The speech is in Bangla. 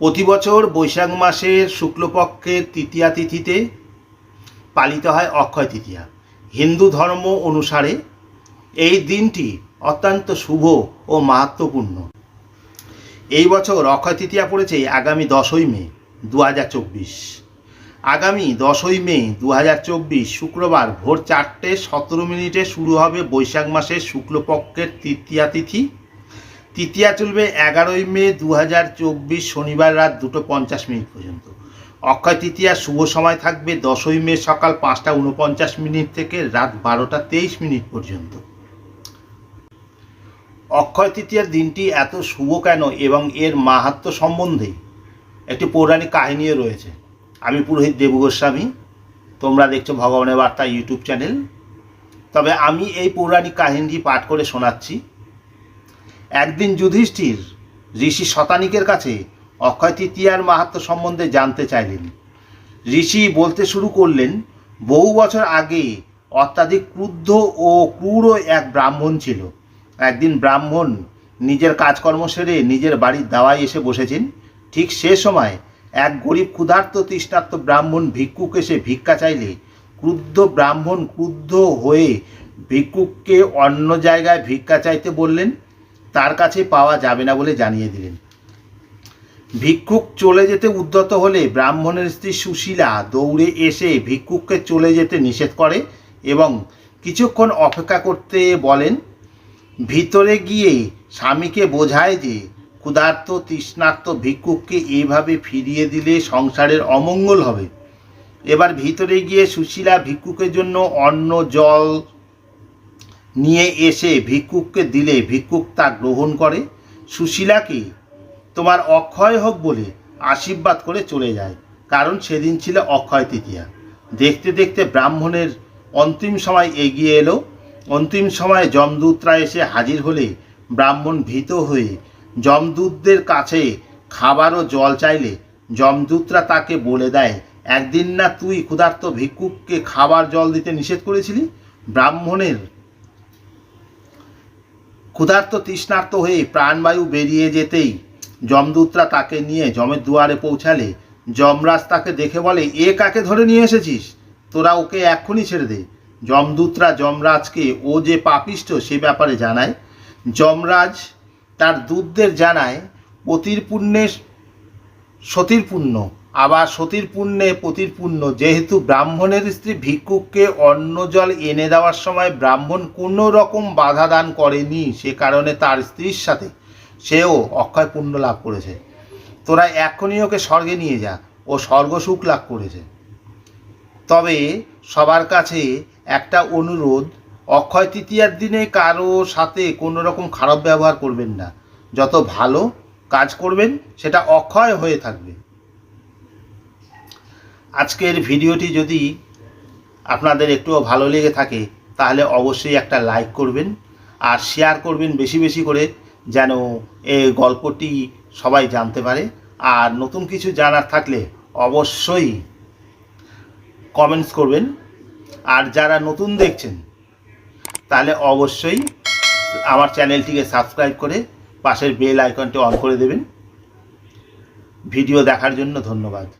প্রতি বছর বৈশাখ মাসের শুক্লপক্ষের তৃতীয়া তিথিতে পালিত হয় অক্ষয় তৃতীয়া। হিন্দু ধর্ম অনুসারে এই দিনটি অত্যন্ত শুভ ও মাহাত্মপূর্ণ। এই বছর অক্ষয় তৃতীয়া পড়েছে আগামী দশই মে দু হাজার চব্বিশ। আগামী দশই মে দু হাজার চব্বিশ শুক্রবার ভোর চারটে সতেরো মিনিটে শুরু হবে বৈশাখ মাসের শুক্লপক্ষের তৃতীয়া তিথি। তৃতীয়া চলবে এগারোই মে দু হাজার চব্বিশ শনিবার রাত দুটো পঞ্চাশ মিনিট পর্যন্ত। অক্ষয় তৃতীয়া শুভ সময় থাকবে দশই মে সকাল পাঁচটা উনপঞ্চাশ মিনিট থেকে রাত বারোটা তেইশ মিনিট পর্যন্ত। অক্ষয় তৃতীয়ার দিনটি এত শুভ কেন এবং এর মাহাত্ম্য সম্বন্ধে একটি পৌরাণিক কাহিনীও রয়েছে। আমি পুরোহিত দেবু গোস্বামী, তোমরা দেখছ ভগবানের বার্তা ইউটিউব চ্যানেল। তবে আমি এই পৌরাণিক কাহিনীটি পাঠ করে শোনাচ্ছি। একদিন যুধিষ্ঠির ঋষি শতানিকের কাছে অক্ষয় তৃতীয়ার মাহাত্ম্য সম্বন্ধে জানতে চাইলেন। ঋষি বলতে শুরু করলেন, বহু বছর আগে অত্যাধিক ক্রুদ্ধ ও ক্রূর এক ব্রাহ্মণ ছিল। একদিন ব্রাহ্মণ নিজের কাজকর্ম সেরে নিজের বাড়ির দাওয়ায় এসে বসেছেন। ঠিক সে সময় এক গরিব ক্ষুধার্ত তৃষ্ণার্ত ব্রাহ্মণ ভিক্ষুক এসে ভিক্ষা চাইলে ক্রুদ্ধ ব্রাহ্মণ ক্রুদ্ধ হয়ে ভিক্ষুককে অন্য জায়গায় ভিক্ষা চাইতে বললেন তার কাছে পাওয়া যাবে না বলে জানিয়ে দিলেন। ভিক্ষুক চলে যেতে উদ্যত হলে ব্রাহ্মণের স্ত্রী সুশীলা দৌড়ে এসে ভিক্ষুককে চলে যেতে নিষেধ করে এবং কিছুক্ষণ অপেক্ষা করতে বলেন, ভিতরে গিয়ে স্বামীকে বোঝায় যে ক্ষুধার্ত, তৃষ্ণার্ত ভিক্ষুককে এইভাবে ফিরিয়ে দিলে সংসারের অমঙ্গল হবে। এবার ভিতরে গিয়ে সুশীলা ভিক্ষুকের জন্য অন্ন, জল নিয়ে এসে ভিক্ষুককে দিলে ভিক্ষুক তা গ্রহণ করে। সুশীলাকে তোমার অক্ষয় হোক বলে আশীর্বাদ করে চলে যায়, কারণ সেদিন ছিল অক্ষয় তৃতীয়া। দেখতে দেখতে ব্রাহ্মণের অন্তিম সময় এগিয়ে এলো। অন্তিম সময়ে যমদূতরা এসে হাজির হলে ব্রাহ্মণ ভীত হয়ে যমদূতদের কাছে খাবার ও জল চাইলে যমদূতরা তাকে বলে দেয়, একদিন না তুই ক্ষুধার্ত ভিক্ষুককে খাবার জল দিতে নিষেধ করেছিলি? ব্রাহ্মণের ক্ষুধার্ত তৃষ্ণার্ত হয়ে প্রাণবায়ু বেরিয়ে যেতেই যমদূতরা তাকে নিয়ে যমের দুয়ারে পৌঁছালে, যমরাজ তাকে দেখে বলে, এ কাকে ধরে নিয়ে এসেছিস? তোরা ওকে এক্ষুনি ছেড়ে দে। যমদূতরা যমরাজকে, ও যে পাপিষ্ট সে ব্যাপারে জানায়। যমরাজ তার দূতদের জানায় পতির পুণ্যে সতীর পুণ্য। আবার সতীর পুণ্যে পতির পুণ্য। যেহেতু ব্রাহ্মণের স্ত্রী ভিক্ষুককে অন্ন জল এনে দেওয়ার সময় ব্রাহ্মণ কোনো রকম বাধা দান করেনি, সে কারণে তার স্ত্রীর সাথে সেও অক্ষয় পুণ্য লাভ করেছে। তোরা এক্ষুনি ওকে স্বর্গে নিয়ে যা, ও স্বর্গসুখ লাভ করেছে। তবে সবার কাছে একটা অনুরোধ, অক্ষয় তৃতীয়ার দিনে কারও সাথে কোনো রকম খারাপ ব্যবহার করবেন না। যত ভালো কাজ করবেন, সেটা অক্ষয় হয়ে থাকবে। আজকের ভিডিওটি যদি আপনাদের একটুও ভালো লেগে থাকে, তাহলে অবশ্যই একটা লাইক করবেন আর শেয়ার করবেন বেশি বেশি করে যেন এই গল্পটি সবাই জানতে পারে। আর নতুন কিছু জানার থাকলে অবশ্যই কমেন্টস করবেন। আর যারা নতুন দেখছেন, তাহলে অবশ্যই আমার চ্যানেলটিকে সাবস্ক্রাইব করে পাশের বেল আইকনটি অন করে দেবেন। ভিডিও দেখার জন্য ধন্যবাদ।